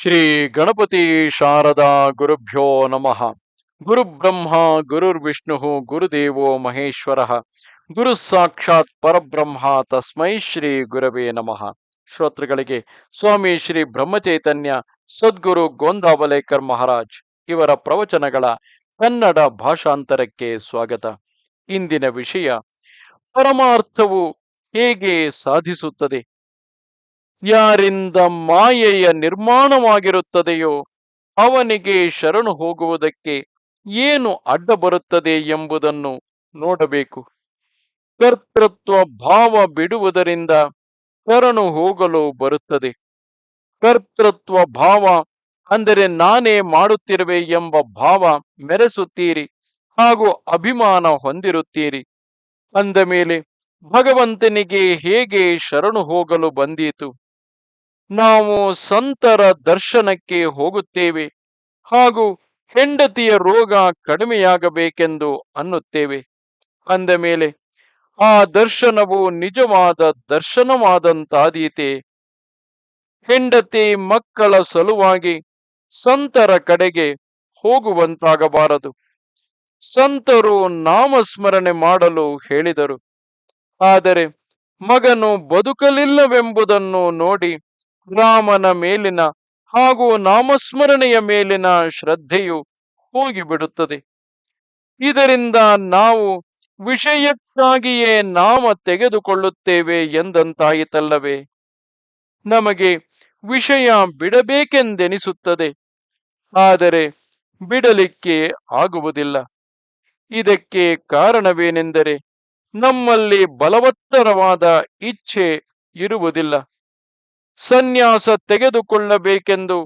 ಶ್ರೀ ಗಣಪತಿ ಶಾರದಾ ಗುರುಭ್ಯೋ ನಮಃ. ಗುರು ಬ್ರಹ್ಮ ಗುರುರ್ವಿಷ್ಣು ಗುರುದೇವೋ ಮಹೇಶ್ವರ. ಗುರು ಸಾಕ್ಷಾತ್ ಪರಬ್ರಹ್ಮ, ತಸ್ಮೈ ಶ್ರೀ ಗುರವೇ ನಮಃ. ಶ್ರೋತೃಗಳಿಗೆ ಸ್ವಾಮಿ ಶ್ರೀ ಬ್ರಹ್ಮಚೈತನ್ಯ, ಸದ್ಗುರು ಗೋಂದಾವಲೇಕರ್ ಮಹಾರಾಜ್ ಇವರ ಪ್ರವಚನಗಳ ಕನ್ನಡ ಭಾಷಾಂತರಕ್ಕೆ ಸ್ವಾಗತ. ಇಂದಿನ ವಿಷಯ, ಪರಮಾರ್ಥವು ಹೇಗೆ ಸಾಧಿಸುತ್ತದೆ? ಯಾರಿಂದ ಮಾಯೆಯ ನಿರ್ಮಾಣವಾಗಿರುತ್ತದೆಯೋ ಅವನಿಗೆ ಶರಣು ಹೋಗುವುದಕ್ಕೆ ಏನು ಅಡ್ಡ ಬರುತ್ತದೆ ಎಂಬುದನ್ನು ನೋಡಬೇಕು. ಕರ್ತೃತ್ವ ಭಾವ ಬಿಡುವುದರಿಂದ ಶರಣು ಹೋಗಲು ಬರುತ್ತದೆ. ಕರ್ತೃತ್ವ ಭಾವ ಅಂದರೆ ನಾನೇ ಮಾಡುತ್ತಿರುವೆ ಎಂಬ ಭಾವ ಮೆರೆಸುತ್ತೀರಿ ಹಾಗೂ ಅಭಿಮಾನ ಹೊಂದಿರುತ್ತೀರಿ. ಅಂದ ಮೇಲೆ ಭಗವಂತನಿಗೆ ಹೇಗೆ ಶರಣು ಹೋಗಲು ಬಂದೀತು? ನಾವು ಸಂತರ ದರ್ಶನಕ್ಕೆ ಹೋಗುತ್ತೇವೆ ಹಾಗೂ ಹೆಂಡತಿಯ ರೋಗ ಕಡಿಮೆಯಾಗಬೇಕೆಂದು ಅನ್ನುತ್ತೇವೆ. ಅಂದ ಮೇಲೆ, ಆ ದರ್ಶನವು ನಿಜವಾದ ದರ್ಶನವಾದಂತಾದೀತೆ. ಹೆಂಡತಿ ಮಕ್ಕಳ ಸಲುವಾಗಿ ಸಂತರ ಕಡೆಗೆ ಹೋಗುವಂತಾಗಬಾರದು. ಸಂತರು ನಾಮಸ್ಮರಣೆ ಮಾಡಲು ಹೇಳಿದರು. ಆದರೆ ಮಗನು ಬದುಕಲಿಲ್ಲವೆಂಬುದನ್ನು ನೋಡಿ ರಾಮನ ಮೇಲಿನ ಹಾಗೂ ನಾಮಸ್ಮರಣೆಯ ಮೇಲಿನ ಶ್ರದ್ಧೆಯು ಹೋಗಿಬಿಡುತ್ತದೆ. ಇದರಿಂದ ನಾವು ವಿಷಯಕ್ಕಾಗಿಯೇ ನಾಮ ತೆಗೆದುಕೊಳ್ಳುತ್ತೇವೆ ಎಂದಂತಾಯಿತಲ್ಲವೇ? ನಮಗೆ ವಿಷಯ ಬಿಡಬೇಕೆಂದೆನಿಸುತ್ತದೆ. ಆದರೆ ಬಿಡಲಿಕ್ಕೆ ಆಗುವುದಿಲ್ಲ. ಇದಕ್ಕೆ ಕಾರಣವೇನೆಂದರೆ ನಮ್ಮಲ್ಲಿ ಬಲವತ್ತರವಾದ ಇಚ್ಛೆ ಇರುವುದಿಲ್ಲ. ಸನ್ಯಾಸ ತೆಗೆದುಕೊಳ್ಳಬೇಕೆಂದು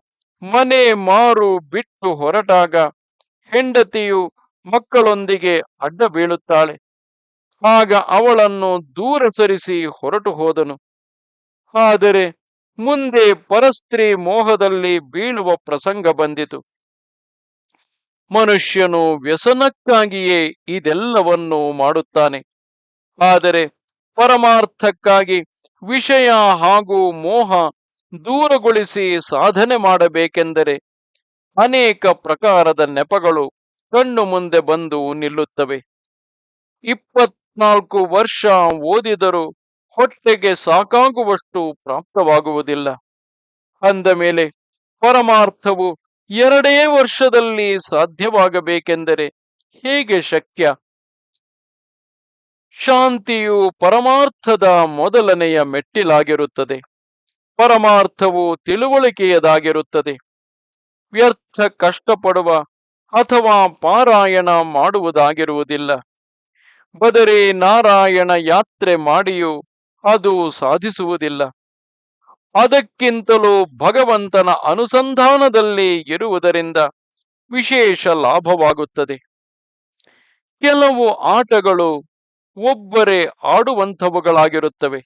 ಮನೆ ಮಾರು ಬಿಟ್ಟು ಹೊರಟಾಗ ಹೆಂಡತಿಯು ಮಕ್ಕಳೊಂದಿಗೆ ಅಡ್ಡ ಬೀಳುತ್ತಾಳೆ. ಆಗ ಅವಳನ್ನು ದೂರ ಸರಿಸಿ ಹೊರಟು ಹೋದನು. ಆದರೆ ಮುಂದೆ ಪರಸ್ತ್ರೀ ಮೋಹದಲ್ಲಿ ಬೀಳುವ ಪ್ರಸಂಗ ಬಂದಿತು. ಮನುಷ್ಯನು ವ್ಯಸನಕ್ಕಾಗಿಯೇ ಇದೆಲ್ಲವನ್ನು ಮಾಡುತ್ತಾನೆ. ಆದರೆ ಪರಮಾರ್ಥಕ್ಕಾಗಿ ವಿಷಯ ಹಾಗೂ ಮೋಹ ದೂರಗೊಳಿಸಿ ಸಾಧನೆ ಮಾಡಬೇಕೆಂದರೆ ಅನೇಕ ಪ್ರಕಾರದ ನೆಪಗಳು ಕಣ್ಣು ಮುಂದೆ ಬಂದು ನಿಲ್ಲುತ್ತವೆ. ಇಪ್ಪತ್ನಾಲ್ಕು ವರ್ಷ ಓದಿದರೂ ಹೊಟ್ಟೆಗೆ ಸಾಕಾಗುವಷ್ಟು ಪ್ರಾಪ್ತವಾಗುವುದಿಲ್ಲ. ಅಂದ ಮೇಲೆ ಪರಮಾರ್ಥವು ಎರಡೇ ವರ್ಷದಲ್ಲಿ ಸಾಧ್ಯವಾಗಬೇಕೆಂದರೆ ಹೇಗೆ ಶಕ್ಯ? ಶಾಂತಿಯು ಪರಮಾರ್ಥದ ಮೊದಲನೆಯ ಮೆಟ್ಟಿಲಾಗಿರುತ್ತದೆ. ಪರಮಾರ್ಥವು ತಿಳುವಳಿಕೆಯದಾಗಿರುತ್ತದೆ. ವ್ಯರ್ಥ ಕಷ್ಟಪಡುವ ಅಥವಾ ಪಾರಾಯಣ ಮಾಡುವುದಾಗಿರುವುದಿಲ್ಲ. ಬದರಿ ನಾರಾಯಣ ಯಾತ್ರೆ ಮಾಡಿಯೂ ಅದು ಸಾಧಿಸುವುದಿಲ್ಲ. ಅದಕ್ಕಿಂತಲೂ ಭಗವಂತನ ಅನುಸಂಧಾನದಲ್ಲಿ ಇರುವುದರಿಂದ ವಿಶೇಷ ಲಾಭವಾಗುತ್ತದೆ. ಕೆಲವು ಆಟಗಳು ಒಬ್ಬರೇ ಆಡುವಂಥವುಗಳಾಗಿರುತ್ತವೆ.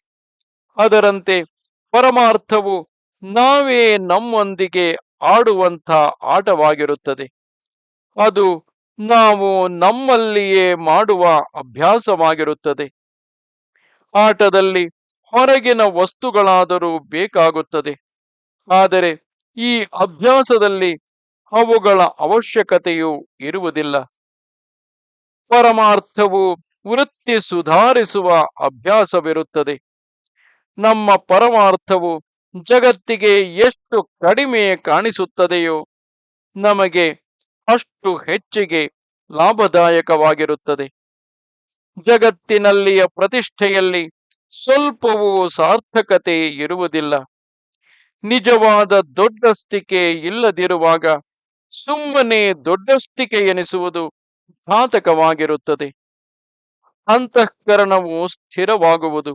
ಅದರಂತೆ ಪರಮಾರ್ಥವು ನಾವೇ ನಮ್ಮೊಂದಿಗೆ ಆಡುವಂಥ ಆಟವಾಗಿರುತ್ತದೆ. ಅದು ನಾವು ನಮ್ಮಲ್ಲಿಯೇ ಮಾಡುವ ಅಭ್ಯಾಸವಾಗಿರುತ್ತದೆ. ಆಟದಲ್ಲಿ ಹೊರಗಿನ ವಸ್ತುಗಳಾದರೂ ಬೇಕಾಗುತ್ತದೆ. ಆದರೆ ಈ ಅಭ್ಯಾಸದಲ್ಲಿ ಅವುಗಳ ಅವಶ್ಯಕತೆಯೂ ಇರುವುದಿಲ್ಲ. ಪರಮಾರ್ಥವು ವೃತ್ತಿ ಸುಧಾರಿಸುವ ಅಭ್ಯಾಸವಿರುತ್ತದೆ. ನಮ್ಮ ಪರಮಾರ್ಥವು ಜಗತ್ತಿಗೆ ಎಷ್ಟು ಕಡಿಮೆ ಕಾಣಿಸುತ್ತದೆಯೋ ನಮಗೆ ಅಷ್ಟು ಹೆಚ್ಚಿಗೆ ಲಾಭದಾಯಕವಾಗಿರುತ್ತದೆ. ಜಗತ್ತಿನಲ್ಲಿಯ ಪ್ರತಿಷ್ಠೆಯಲ್ಲಿ ಸ್ವಲ್ಪವೂ ಸಾರ್ಥಕತೆ ಇರುವುದಿಲ್ಲ. ನಿಜವಾದ ದೊಡ್ಡಸ್ತಿಕೆ ಇಲ್ಲದಿರುವಾಗ ಸುಮ್ಮನೆ ದೊಡ್ಡಸ್ತಿಕೆ ಎನಿಸುವುದು ಘಾತಕವಾಗಿರುತ್ತದೆ ಅಂತಃಕರಣವು ಸ್ಥಿರವಾಗುವುದು,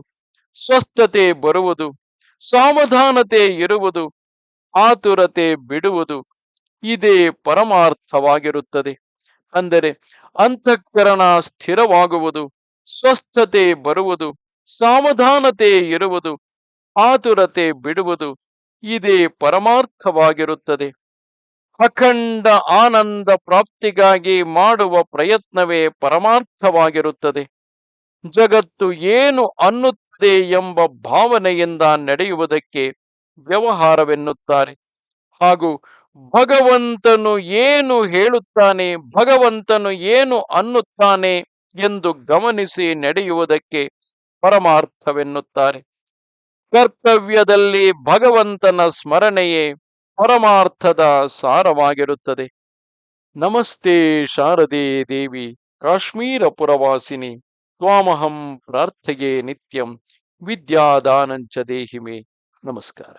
ಸ್ವಸ್ಥತೆ ಬರುವುದು ಸಾವಧಾನತೆ ಇರುವುದು, ಆತುರತೆ ಬಿಡುವುದು, ಇದೇ ಪರಮಾರ್ಥವಾಗಿರುತ್ತದೆ. ಅಂದರೆ ಅಂತಃಕರಣ ಸ್ಥಿರವಾಗುವುದು, ಸ್ವಸ್ಥತೆ ಬರುವುದು ಸಾವಧಾನತೆ ಇರುವುದು, ಆತುರತೆ ಬಿಡುವುದು, ಇದೇ ಪರಮಾರ್ಥವಾಗಿರುತ್ತದೆ. ಅಖಂಡ ಆನಂದ ಪ್ರಾಪ್ತಿಗಾಗಿ ಮಾಡುವ ಪ್ರಯತ್ನವೇ ಪರಮಾರ್ಥವಾಗಿರುತ್ತದೆ. ಜಗತ್ತು ಏನು ಅನ್ನುತ್ತದೆ ಎಂಬ ಭಾವನೆಯಿಂದ ನಡೆಯುವುದಕ್ಕೆ ವ್ಯವಹಾರವೆನ್ನುತ್ತಾರೆ. ಹಾಗೂ ಭಗವಂತನು ಏನು ಹೇಳುತ್ತಾನೆ, ಭಗವಂತನು ಏನು ಅನ್ನುತ್ತಾನೆ ಎಂದು ಗಮನಿಸಿ ನಡೆಯುವುದಕ್ಕೆ ಪರಮಾರ್ಥವೆನ್ನುತ್ತಾರೆ. ಕರ್ತವ್ಯದಲ್ಲಿ ಭಗವಂತನ ಸ್ಮರಣೆಯೇ ಪರಮಾರ್ಥದ ಸಾರವಾಗಿರುತ್ತದೆ. ನಮಸ್ತೆ ಶಾರದೆ ದೇವಿ ಕಾಶ್ಮೀರ ಪುರವಾಸಿನಿ ತ್ವಾಮಹಂ ಪ್ರಾರ್ಥೆಯೇ ನಿತ್ಯಂ ವಿದ್ಯಾದಾನಂಚ ದೇಹಿಮೆ. ನಮಸ್ಕಾರ.